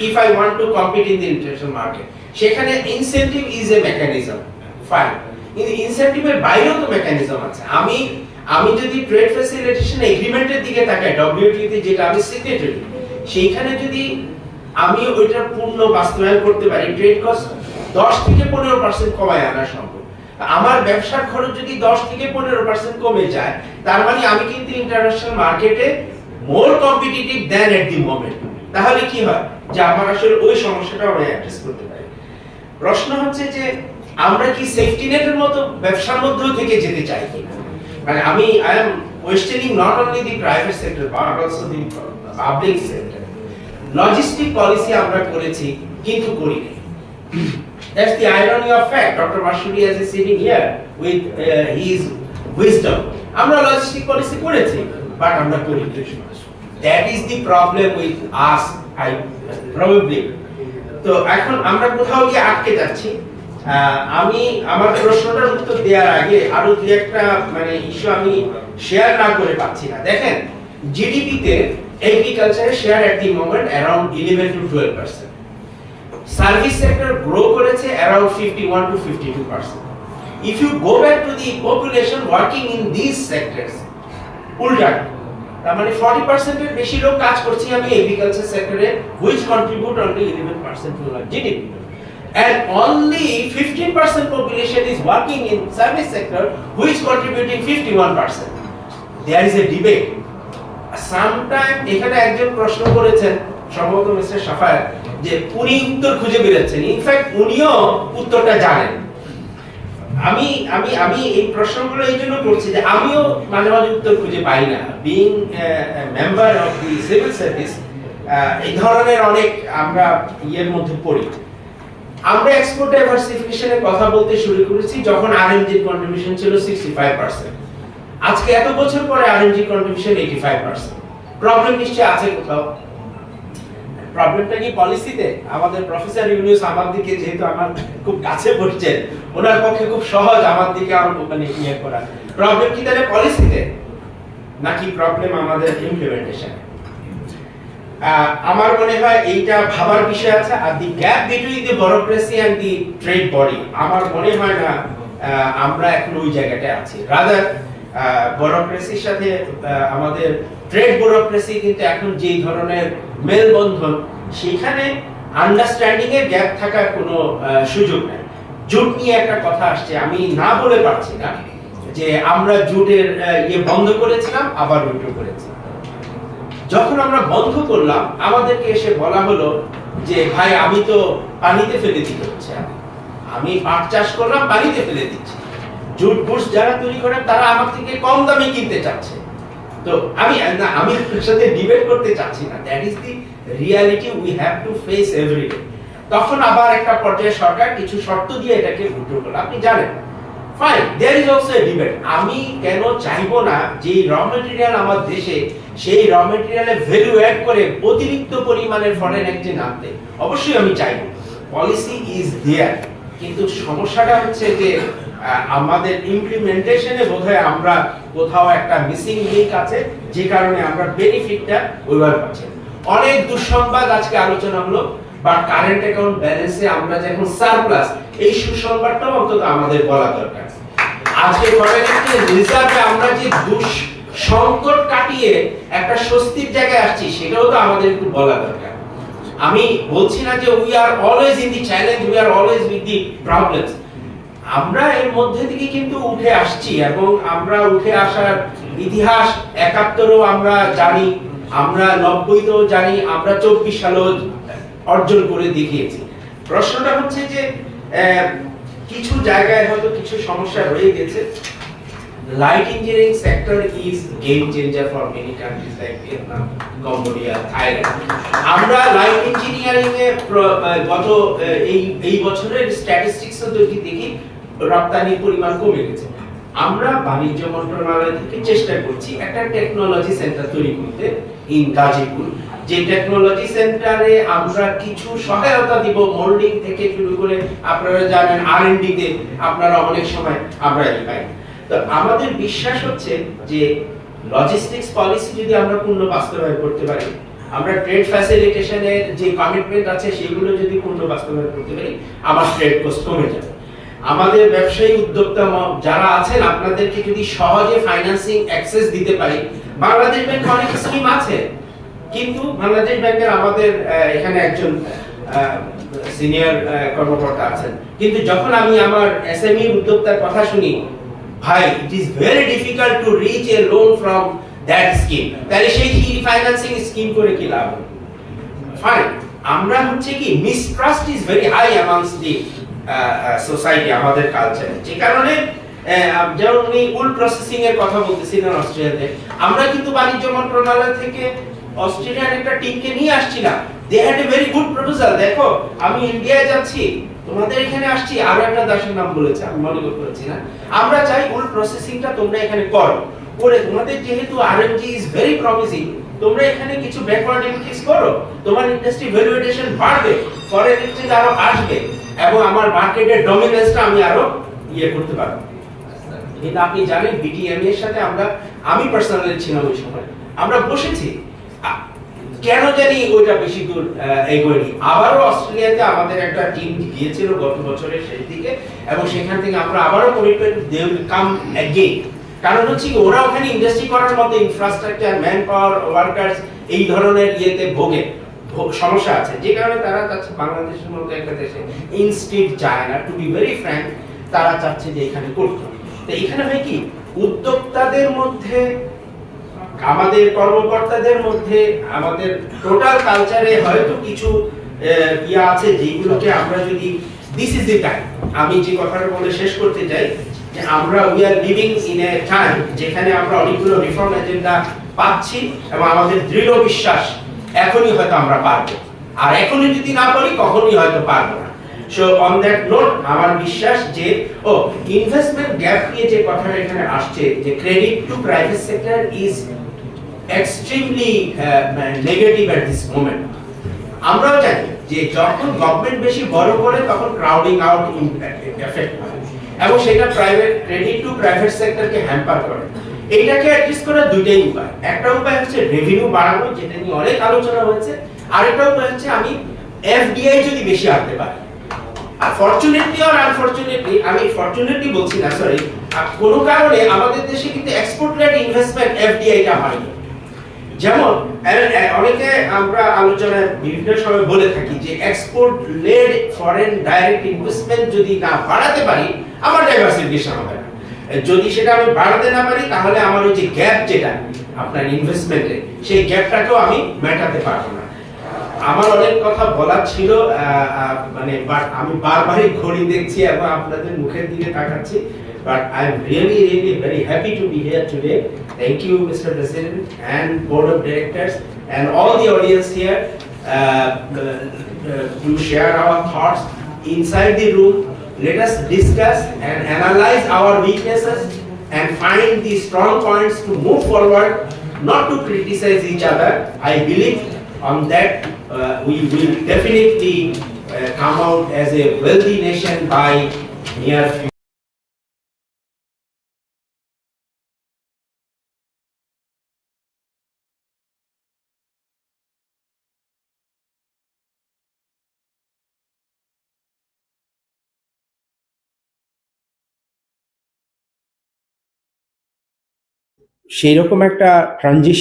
if I want to compete in the international market. সেখানে incentive is a mechanism fine কিন্তু ইনসেন্টিভের বাইরেও তো মেকানিজম আছে। আমি আমি যদি ট্রেড ফ্যাসিলিটেশন এগ্রিমেন্টের দিকে তাকাই ডব্লিউটিও তে যেটা আমি সিগনেটারি সেইখানে যদি আমি ওইটার পূর্ণ বাস্তবায়ন করতে পারি ট্রেড কস্ট দশ থেকে পনেরো পার্সেন্ট কমায় আনা সম্ভব। আমার ব্যবসার খরচ যদি দশ থেকে পনেরো পার্সেন্ট কমে যায়, তার মানে আমি কিন্তু ইন্টারন্যাশনাল মার্কেটে মোর competitive then at the moment তাহলে কি হয় যে আমার আসলে ওই সমস্যাটা আমরা অ্যাড্রেস করতে পারি প্রশ্ন হচ্ছে যে আমরা কি সেফটি নেটের মতো ব্যবসার মধ্যেও থেকে যেতে চাই কিনা মানে আমি I am questioning not only the private sector but also the public sector logistic policy আমরা করেছি কিন্তু করি করিনি That's the irony of fact. Dr. Mashuri is sitting here with uh, his wisdom. আমরা লজিস্টিক পলিসি করেছি but আমরা করি that is the problem with us I probably তো এখন আমরা কোথাও গিয়ে আটকে যাচ্ছি। আমি আমার প্রশ্নটার উত্তর দেওয়ার আগে আরও দু একটা মানে ইস্যু আমি শেয়ার না করে পাচ্ছি না। দেখেন জিডিপিতে এগ্রিকালচারের share at the moment around eleven to twelve percent service sector grow করেছে around 51 to 52 percent if you go back to the population working in this sectors উল্টা। তার মানে 40 পার্সেন্টের বেশি লোক কাজ করছে আমি এগ্রিকালচার সেক্টরে which contribute only 11 percent to GDP and only 15% population is working in service sector, which contributing 51% there is a debate. Sometime এখানে একজন প্রশ্ন করেছেন, সম্ভবত মিস্টার সাফায়ার যে উনি উত্তর খুঁজে বেরোচ্ছেন ইনফ্যাক্ট উনিও উত্তরটা জানেন। আমি আমি আমি এই প্রশ্নগুলো এই জন্য করছি যে আমিও মাঝে মাঝে উত্তর খুঁজে পাই না। Being member of the civil service এই ধরনের অনেক আমরা ইয়ের মধ্যে পড়ি। আমরা এক্সপোর্ট ডাইভার্সিফিকেশনের কথা বলতে শুরু করেছি যখন আরএমজির কন্ট্রিবিউশন ছিল 65% আজকে এত বছর পরে আরএমজি কন্ট্রিবিউশন 85% প্রবলেম নিশ্চয়ই আছে কোথাও। প্রবলেমটা কি পলিসিতে আমাদের প্রফেসর ইউনিউস আমার দিকে যেহেতু আমার খুব কাছে বসছেন ওনার পক্ষে খুব সহজ আমার দিকে আর মানে ইয়ে করা। প্রবলেম কি তাহলে পলিসিতে নাকি প্রবলেম আমাদের ইমপ্লিমেন্টেশন আমার মনে হয় এইটা ভাবার বিষয় আছে, আর the gap between the bureaucracy and the trade body আমার মনে হয় না আমরা এখন ওই জায়গাটায় আছি। রাদার ব্যুরোক্রেসির সাথে আমাদের ট্রেড ব্যুরোক্রেসি কিন্তু এখন যেই ধরনের মেলবন্ধন, সেখানে আন্ডারস্ট্যান্ডিং এর গ্যাপ থাকার কোনো সুযোগ নেই। জুট নিয়ে একটা কথা আসছে, আমি না বলে পারছি না যে আমরা জুটের ইয়ে বন্ধ করেছিলাম, আবার উল্টো করেছি। যখন আমরা বন্ধ করলাম, আমাদেরকে এসে বলা হলো যে, ভাই, আমি তো পানিতে ফেলে দিতে হচ্ছে আমি। পাট চাষ করলাম, পানিতে ফেলে দিচ্ছি। জুট বুটস যারা তৈরি করেন, তারা আমার থেকে কম দামে কিনতে চাচ্ছে। তো আমি আমি আপনার সাথে ডিবেট করতে চাচ্ছি না। That is the reality we have to face তখন আবার একটা পর্যায়ে সরকার কিছু শর্ত দিয়ে এটাকে করল। আপনি জানেন fine there is also a debate আমি কেন চাইব না যে র মেটেরিয়াল আমার দেশে সেই র মেটেরিয়ালে ভ্যালু অ্যাড করে অতিরিক্ত পরিমাণের ফরেন এক্সচেঞ্জ আনতে? অবশ্যই আমি চাইব। পলিসি ইজ দেয়ার কিন্তু সমস্যাটা হচ্ছে যে আমাদের ইমপ্লিমেন্টেশনে বোধহয় আমরা কোথাও একটা মিসিং লিঙ্ক আছে, যে কারণে আমরা বেনিফিটটা ওইভাবে পাচ্ছি। অনেক দুঃসংবাদ আজকে আলোচনা হলো, বা কারেন্ট অ্যাকাউন্ট ব্যালেন্সে আমরা যখন সারপ্লাস এই সুসংবাদটাও অন্তত আমাদের বলা দরকার। আজকে ফরেন এক্সচেঞ্জ রিজার্ভে আমরা যে দুষ সংকট কাটিয়ে একটা স্বস্তির জায়গায় আসছি, সেটাও তো আমাদের একটু বলা দরকার। আমি বলছি না যে we are always in the challenge we are always with the problems আমরা এর মধ্যে থেকে কিন্তু উঠে আসছি এবং আমরা উঠে আসার ইতিহাস একাত্তরও আমরা জানি, আমরা নব্বইতেও জানি, আমরা চব্বিশ সালেও অর্জন করে দেখিয়েছি। প্রশ্নটা হচ্ছে যে কিছু জায়গায় হয়তো কিছু সমস্যা রয়ে গেছে। Light engineering sector is game changer for many countries like Vietnam Cambodia Thailand আমরা লাইট ইঞ্জিনিয়ারিং এ, গত এই এই বছরের স্ট্যাটিস্টিক্স যদি দেখি রপ্তানির পরিমাণ কমে গেছে। আমরা বাণিজ্য মন্ত্রণালয় থেকে চেষ্টা করছি একটা টেকনোলজি সেন্টার তৈরি করতে ইন গাজীপুর। যে টেকনোলজি সেন্টারে আমরা কিছু সহায়তা দিব মোল্ডিং থেকে শুরু করে আপনারা জানেন আরএনডি তে আপনারা অনেক সময় আমরা পাই। তো আমাদের বিশ্বাস হচ্ছে যে লজিস্টিক্স পলিসি যদি আমরা পূর্ণ বাস্তবায়ন করতে পারি, আমরা ট্রেড ফ্যাসিলিটেশনের যে কমিটমেন্ট আছে, সেগুলো যদি পূর্ণ বাস্তবায়ন করতে পারি, আমার ট্রেড কস্ট কমে যাবে। আমাদের ব্যবসায়ী উদ্যোক্তা যারা আছেন, আপনাদেরকে যদি সহজে ফাইন্যান্সিং অ্যাক্সেস দিতে পারি, বাংলাদেশ ব্যাংক অনেক স্কিম আছে। কিন্তু বাংলাদেশ ব্যাংকের আমাদের এখানে একজন সিনিয়র কর্মকর্তা আছেন। কিন্তু যখন আমি আমার এসএমই উদ্যোক্তার কথা শুনি, ভাই it is very difficult to reach a loan from that scheme তাহলে সেই ফাইন্যান্সিং স্কিম করে কি লাভ? ফাইন আমরা হচ্ছে কি mistrust is very high amongst the society আমাদের কালচারে যে কারণে যেমন উনি উল প্রসেসিং এর কথা বলতেছিলেন অস্ট্রেলিয়াতে, আমরা কিন্তু বাণিজ্য মন্ত্রণালয় থেকে অস্ট্রেলিয়ার একটা টিমকে নিয়ে আসছিলাম। They had a very good proposal দেখো, আমি ইন্ডিয়ায় যাচ্ছি, তোমাদের এখানে আসছি, আরও একটা দাসের নাম বলেছে, আমি মনে করতে পারছি না। আমরা চাই উল প্রসেসিংটা তোমরা এখানে করো। করে তোমাদের যেহেতু আরএমজি ইজ ভেরি প্রমিসিং তোমরা এখানে কিছু ব্যাকওয়ার্ড ইনক্রিজ করো, তোমার ইন্ডাস্ট্রি ভ্যালুয়েশন বাড়বে ফরেন এক্সচেঞ্জ আরও আসবে। এবং আমার মার্কেটের ডমিনেন্সটা আমি আরও ইয়ে করতে পারব। কিন্তু আপনি জানেন বিটিএম এর সাথে আমরা, আমি পার্সোনালি ছিলাম ওই সময়। আমরা বসেছি। কেন জানি ওইটা বেশি দূর এগোয়নি। আবারও অস্ট্রেলিয়াতে আমাদের একটা টিম গিয়েছিল গত বছরের শেষ দিকে, এবং সেখান থেকে আমরা আবারও কমিটমেন্ট কাম অ্যাগেইন কারণ হচ্ছে ওরা ওখানে ইন্ডাস্ট্রি করার মতো ইনফ্রাস্ট্রাকচার ম্যান পাওয়ার ওয়ার্কার্স এই ধরনের ইয়েতে ভোগে। সমস্যা আছে। যে কারণে তারা চাচ্ছে বাংলাদেশের মতো একটা দেশে ইনস্টিট চায় না। টু বি ভেরি ফ্র্যাঙ্ক তারা চাচ্ছে যে এখানে করতে তো এখানে হয় কি, উদ্যোক্তাদের মধ্যে, আমাদের কর্মকর্তাদের মধ্যে, আমাদের টোটাল কালচারে হয়তো কিছু ইয়ে আছে যেগুলোকে আমরা যদি দিস ইজ দি টাইম আমি যে কথাটা বলে শেষ করতে চাই, যে আমরা we are living in a time যেখানে আমরা অনেকগুলো রিফর্ম এজেন্ডা পাচ্ছি এবং আমাদের দৃঢ় বিশ্বাস এখনই হয়তো আমরা পারব। আর এখনই যদি না পারি, কখনোই হয়তো পারব না। সো অন দ্যাট নোট আমার বিশ্বাস যে, ও ইনভেস্টমেন্ট গ্যাপ নিয়ে যে কথাটা এখানে আসছে, যে credit to private sector is extremely negative at this moment আমরাও জানি যে, যখন গভর্নমেন্ট বেশি বড় করে, তখন ক্রাউডিং আউট এফেক্ট হয়। এবং সেটা প্রাইভেট ক্রেডিট টু প্রাইভেট সেক্টরকে হ্যাম্পার করে। এইটাকে অ্যাডজাস্ট করার দুইটাই উপায়। একটা উপায় হচ্ছে রেভিনিউ বাড়ানো, যেটা নিয়ে অনেক আলোচনা হয়েছে। আরেকটা উপায় হচ্ছে আমি এফডিআই যদি বেশি আনতে পারি। আর ফরচুনেটলি আর আনফরচুনেটলি আমি ফরচুনেটলি বলছি না সরি কোনো কারণে আমাদের দেশে কিন্তু এক্সপোর্ট লেড ইনভেস্টমেন্ট এফডিআইটা হয়নি। যেমন অনেকে আমরা আলোচনায় বিভিন্ন সময় বলে থাকি যে export led foreign direct investment যদি না বাড়াতে পারি আমার ডাইভার্সিফিকেশন হবে না। যদি সেটা আমি বাড়াতে না পারি, তাহলে আমার ওই যে গ্যাপ যেটা, আপনার ইনভেস্টমেন্টে সেই গ্যাপটাকেও আমি মেটাতে পারব না। আমার অনেক কথা বলার ছিল মানে বাট আমি বারবারই ঘড়ি দেখছি এবং আপনাদের মুখের দিকে তাকাচ্ছি but I am really really very happy to be here today thank you mister president and board of directors and all the audience here to share our thoughts inside the room. Let us discuss and analyze our weaknesses and find the strong points to move forward not to criticize each other. I believe on that uh, we will definitely uh, come out as a wealthy nation by near future সেই রকম একটা transition